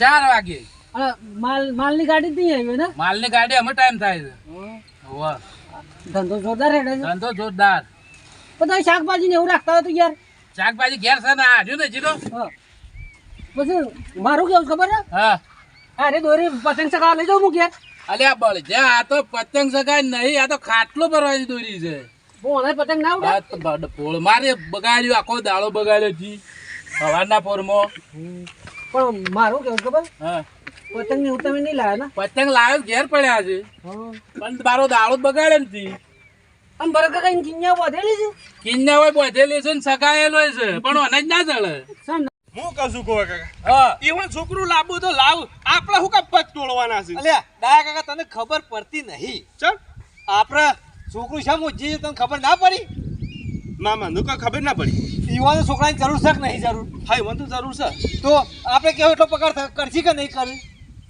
ચાર વાગે. માલ માલની ગાડી નહીં આવી ને? માલની ગાડી અમે ટાઈમ થાય છે. હોવે. ધંધો જોરદાર હેડે છે. ધંધો જોરદાર. બધા શાકભાજી ને એવું રાખતા હોય તો યાર. શાકભાજી ઘેર છે ને આ રહ્યું ને જીરો. પછી મારું કેવું ખબર છે? હા. અરે દોરી પતંગ સગા લઈ જાઉં હું ઘેર. અલ્યા બળ જ્યાં આ તો પતંગ સગા નહીં આ તો ખાટલો ભરવાની દોરી છે. બોલે પતંગ ના ઉડે પોળ મારે બગાડ્યો આખો દાડો બગાડ્યો જી. સવારના પોરમાં. પણ મારું કેવું ખબર? પતંગ ને તમે નહીં લાવ્યા ને? પતંગ લાવ્યો ઘેર પડ્યા છે. પણ મારો દાળો જ બગાડે નથી અને બરક કઈ કિન્યા વધેલી છે? કિન્યા હોય બોધેલી છે ને સગાયેલો છે પણ મને જ ના ચડે સમ હું કશું કહો કાકા? હા. ઈવન છોકરું લાવવું તો લાવ. આપણે શું કામ પગ તોડવાના છે? અલ્યા ડાયા કાકા તને ખબર પડતી નહીં. ચલ આપણે છોકરું છે મોજી તને ખબર ના પડી? ના મને કઈ ખબર ના પડી. યુવાનો છોકરાની જરૂર છે કે નહીં જરૂર? હા મને તો જરૂર છે. તો આપણે કેવો એટલો પગાર કરશી કે નહીં કરી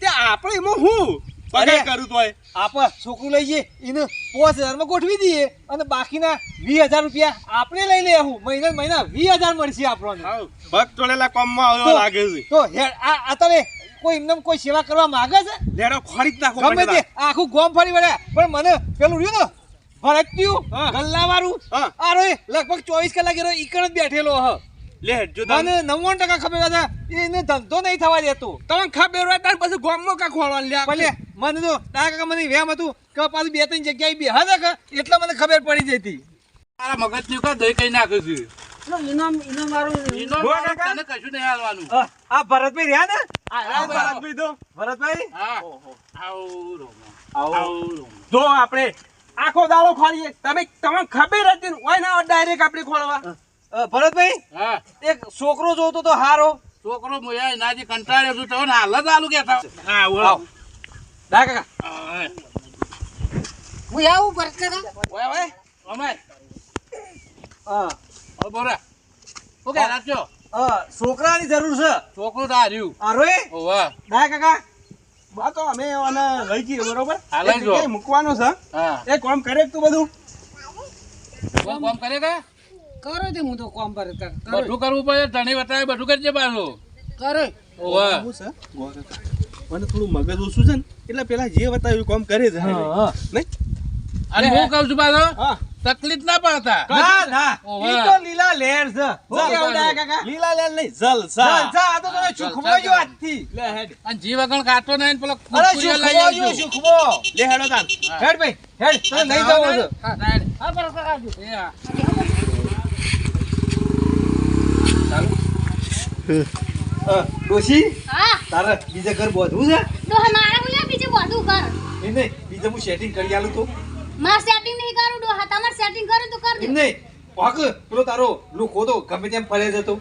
તે આપણે એમાં હું પગાર. કરું તોય આપણે છોકરું લઈ જઈએ એને પાંચ હજારમાં ગોઠવી દઈએ અને બાકીના વીસ હજાર રૂપિયા આપણે લઈ લઈએ હું મહિના મહિના વીસ હજાર મળશે આપણને. ભક્ત જોડેલા કોમમાં આવ્યો લાગે છે. તો હેડ આ અત્યારે કોઈ એમને કોઈ સેવા કરવા માંગે છે? લેડો ખોરી જ નાખો ગમે તે આખું ગોમ ફરી વળ્યા. પણ મને પેલું રહ્યું ને ભરત્યું ગલ્લા વાળું અરે લગભગ ચોવીસ કલાક એ ઈકણ જ બેઠેલો હ. લે જો તને મને નવ્વાણું ટકા ખબર હતા. એને ધંધો નહીં થવા દેતો. તમને ખબર હોય તાર પછી ગોમમાં કા ખોળવા લે ભલે મને તો ડાકા કાકા મને વેમ હતું કે પાછું બે ત્રણ જગ્યાએ બે હતા કે એટલે મને ખબર પડી જતી. તારા મગજની કા દઈ કઈ નાખ્યું છે? ઇનામ ઇનામ મારું કાકા. તને કશું નહીં હાલવાનું. આ ભરતભાઈ રહ્યા ને? ભરતભાઈ તો. ભરતભાઈ? હા. આવું રોમા. આવું રોમા. જો આપણે આખો દાળો ખોલીએ તમે તમને ખબર હતી ને હોય ના ડાયરેક્ટ આપણે ખોલવા ભરતભાઈ હા. એક છોકરો જોતો તો હારો. છોકરો મોયા એનાથી કંટાળ્યો છું તો હાલ જ આલુ કેતા હા આવ. ડાકા કાકા. ઓય હું આવું ભરત કાકા? ઓય અમાય હા. ઓ બોરા ઓકે રાખજો અ, છોકરાની જરૂર છે. છોકરો તો હાર્યું ઓ ઓવા ડાકા કાકા. બા તો અમે આને લઈ જઈએ બરોબર? હા, મૂકવાનો છે? એ કોમ કરે તું બધું? કોમ કોમ કરે કે? કરો તે હું તો કોમ પર બધું કરવું પડે ધણી વટાવે બધું કરજે પાછું. કરે. ઓવા શું છે? મને થોડું મગજ ઓછું છે ને એટલે પેલા જે બતાવ્યું કોમ કરે છે. હા. નહીં? અરે હું કહું છું પાછો? હા. તકલીફ ના પડતા. ના ના. ઈ તો લીલા લેર છે. કાકા. લીલા લેલ નહીં જલસા. જલસા, આ તો તમે સુખમો જો આજથી. લે હેડ. અને જી વગણ કાટો નહીં પેલો અરે જો. લે હેડો તાન. હેડ ભાઈ હેડ. તને લઈ જવો છે હા, સાહેબ. હા બરક કાકા આવજો. એ હા. ડોશી? હા. તારે બીજે ઘર બોધવું છે? ડોહા મારે બીજું બધું કર નહીં બીજે હું સેટિંગ કરી આલું તો. મારે સેટિંગ નહીં કરું તમારે સેટિંગ કરું તો કર એમ નહીં વાક પેલો તારો લુખો તો ગમે તેમ ફરે જતો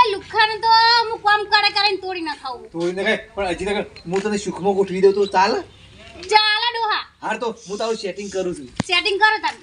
એ લુખાને તો હું કામ કરે કરીને તોડી ના ખાવું તોડી ના ખાય પણ હજી તક હું તને સુખમાં ગોઠવી દઉં તો ચાલ. ચાલે ડોહા. હાર તો હું તારું સેટિંગ કરું છું. સેટિંગ કરો તમે.